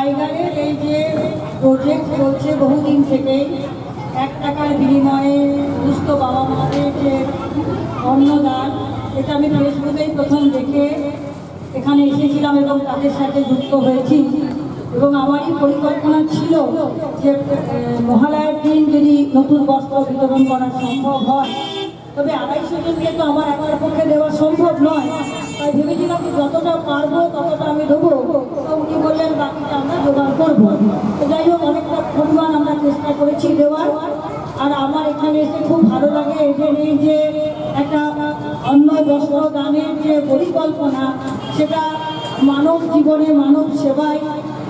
টাইগারের এই যে প্রজেক্ট চলছে বহুদিন থেকেই, এক টাকার বিনিময়ে দুস্থ বাবা মাদের যে অন্নদান, এটা আমি ফেসবুকেই প্রথম দেখে এখানে এসেছিলাম এবং তাদের সাথে যুক্ত হয়েছি। এবং আমারই পরিকল্পনা ছিল যে মহালয়ার দিন যদি নতুন বস্ত্র বিতরণ করা সম্ভব হয়, তবে আড়াইশো জনকে তো আমার একার পক্ষে দেওয়া সম্ভব নয়। তাই ভেবেছিলাম যতটা পারব ততটা আমি দেবো। যাই হোক অনেকটা পরিমাণ আমরা চেষ্টা করেছি দেওয়ার। আর আমার এখানে এসে খুব ভালো লাগে এদের এই যে একটা অন্ন বস্ত্র দানের যে পরিকল্পনা, সেটা মানব জীবনে মানব সেবায়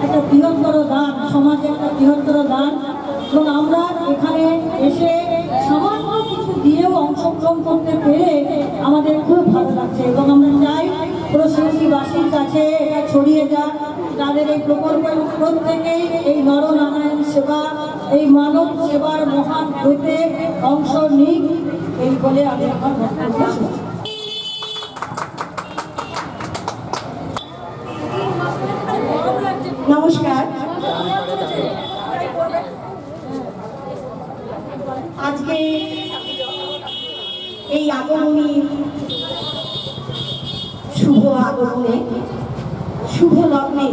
একটা বৃহত্তর দান, সমাজে একটা বৃহত্তর দান। এবং আমরা এখানে এসে সামান্য কিছু দিয়েও অংশগ্রহণ করতে পেরে আমাদের খুব ভালো লাগছে। এবং আমরা চাই প্রশাসীবাসীর কাছে এটা ছড়িয়ে যাক। তাদের এই প্রকল্পের প্রত্যেকেই এই নরনারায়ণ সেবা, এই মানব সেবার মহান ব্রতে অংশ নিক এই বলে আমি আমার বক্তব্য নমস্কার। আজকে এই আগমনী শুভ আগমনে, শুভ লগ্নে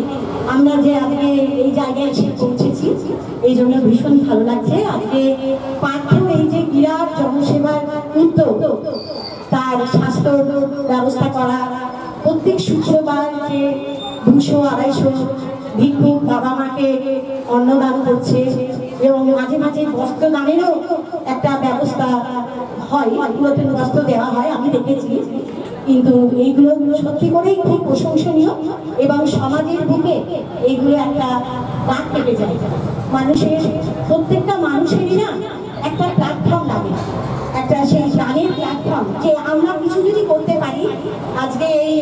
আমরা যে আজকে এই জায়গায় এসে পৌঁছেছি, এই জন্য ভীষণ ভালো লাগছে। আজকে পাঠ্য এই যে বিরাট জনসেবার উদ্যোগ, তার স্বাস্থ্য ব্যবস্থা করা, প্রত্যেক শুক্রবার যে দুশো, আড়াইশো ভিক্ষুক বাবা মাকে অন্নদান করছে এবং মাঝে মাঝে বস্ত্র দানেরও একটা ব্যবস্থা হয়, নতুন বস্ত্র দেওয়া হয়, আমি দেখেছি। কিন্তু এইগুলো সত্যি করেই খুব প্রশংসনীয় এবং সমাজের বুকে এইগুলো একটা দাগ কেটে যায়। মানুষের প্রত্যেকটা মানুষেরই না একটা প্ল্যাটফর্ম লাগে। একটা সেই গানের প্ল্যাটফর্ম যে আমরা কিছু যদি করতে পারি আজকে এই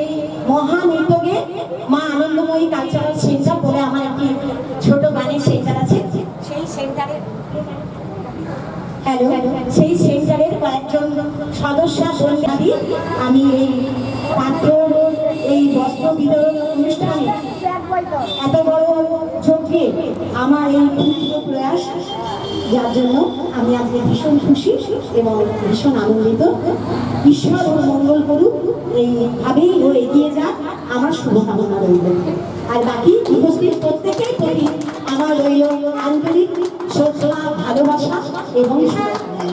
মহান উদ্যোগে মা আনন্দময়ী কালচারাল সেন্টার বলে আমার একটি ছোট গানের সেন্টার আছে। সেই সেন্টারের হ্যালো সেই সেন্টারের কয়েকজন সদস্য আমি এই পাত্র, এই বস্ত্র বিতরণ অনুষ্ঠানে এত বড় যজ্ঞে আমার এই প্রয়াস, যার জন্য আমি আজকে ভীষণ খুশি এবং ভীষণ আনন্দিত ঈশ্বর ওর মঙ্গল করুক, এইভাবেই ও এগিয়ে যাক, আমার শুভকামনা রইল আর বাকি উপস্থিত প্রত্যেকের প্রতি আমার রইল আন্তরিক শ্রদ্ধা, ভালোবাসা এবং শুভকামনা।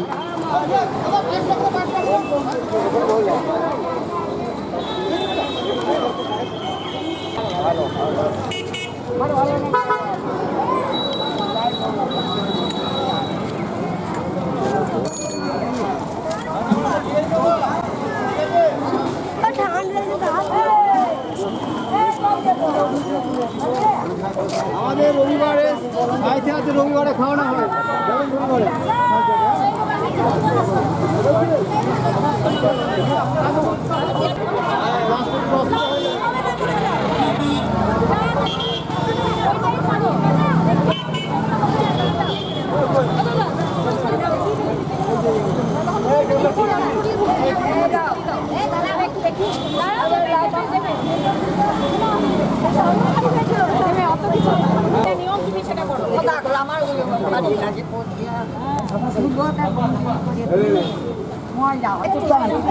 আমাদের রবিবারে সাহিত্য আছে রবিবারে খাওয়ানো হয়। রবিবারে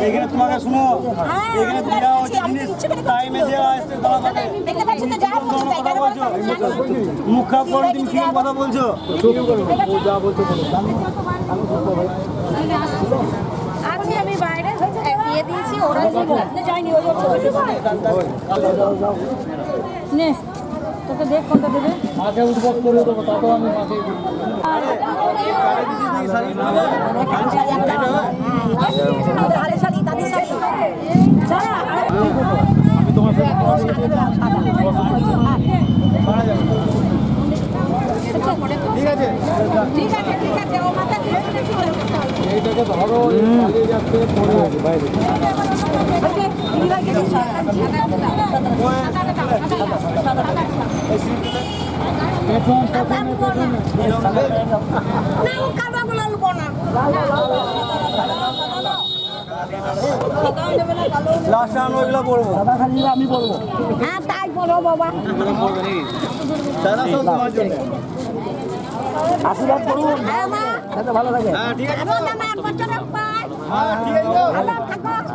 এখানে তোমাকে শুনো। এখানে দেওয়া হচ্ছে জিনিস টাইমে দেওয়া আসছে দাঁড়া থাকে কথা বলছো মুখ খারাপ করে তুমি কি কথা বলছো? যা বলছো আজকে আমি বাইরে দিয়ে দিয়েছি ওরা যায়নি নে। তোকে দেখ কোনটা দেবে। মাকে উঠবস করে দেবো তাতেও আমি মাকে আমি তোমার ঠিক আছে ঠিক আছে ঠিক আছে ও মাথা এইটাকে ধরো চালিয়ে যাচ্ছে পড়ে যাবে বাইরে পেছন পেছনে পেছনে না ও কাবা বলা না লাস্টে আমরা ওইগুলো পড়ব হ্যাঁ তাই বলো বাবা। দাদা সব তোমার জন্য। আশীর্বাদ করুন। হ্যাঁ ভালো থাকে হ্যাঁ ঠিক আছে। হ্যাঁ ঠিক আছে।